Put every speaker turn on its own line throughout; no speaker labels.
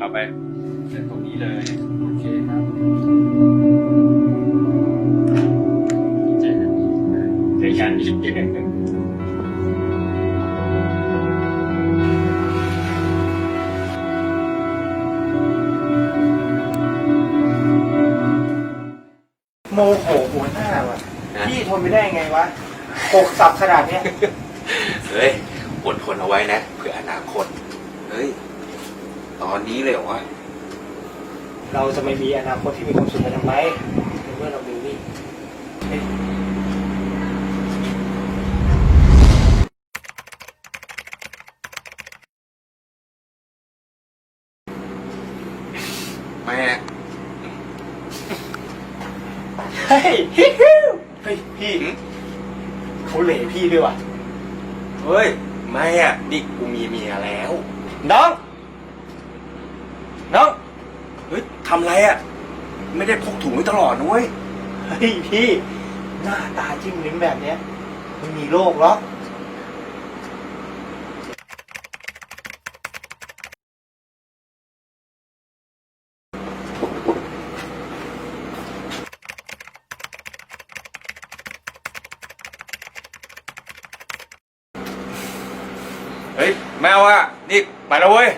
เอาไปเส้นตรงนี้เลย
โอเคครับ
เจอกันเจอกันเจอกัน
โมโหหัวหน้าว่ะพี่ทนไม่ได้ไงวะหกสับขนาดเนี้ย
เฮ้ยอดทนเอาไว้นะเพื่ออนาคต เฮ้ย ตอนนี้เลยเหรอวะ
เราจะไม่มีอนาคตที่มีความสุขไปทำไมในเมื่อเรามีนี่เฮ้ย
แม่
เฮ้ยฮิวฮิวเฮ้ยพี่
หึ
เขาเหล่พี่ด้วยว่ะ
เฮ้ยไม่อะนี่กูมีเมียแล้ว
น้อง น้อง
เฮ้ยทำไรอะไม่ได้พกถุงไว้ตลอดนะเว้ย
เฮ้ยพี่ หน้าตาจิ้มลิ้มแบบเนี้ยไมันมีโรคหรอก
เฮ้ยแมวอะนี่ ไปแล้วเว้ย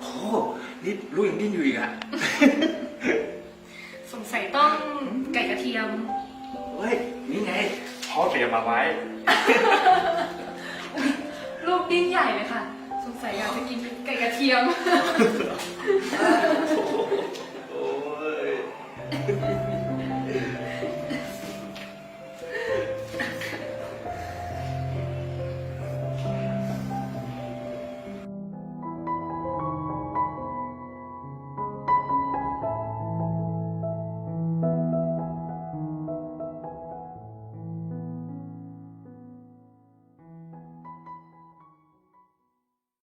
โอ้นี่ลูกยังดิ้นอยู่อีกอะ
สงสัยต้องไก่กระเทียม
เฮ้ย นี่ไง
พ่อเตรียมมาไว้
ลูกดิ้นใหญ่เลยค่ะ สงสัยอยากจะกินไก่กระเทียม
โอ้โห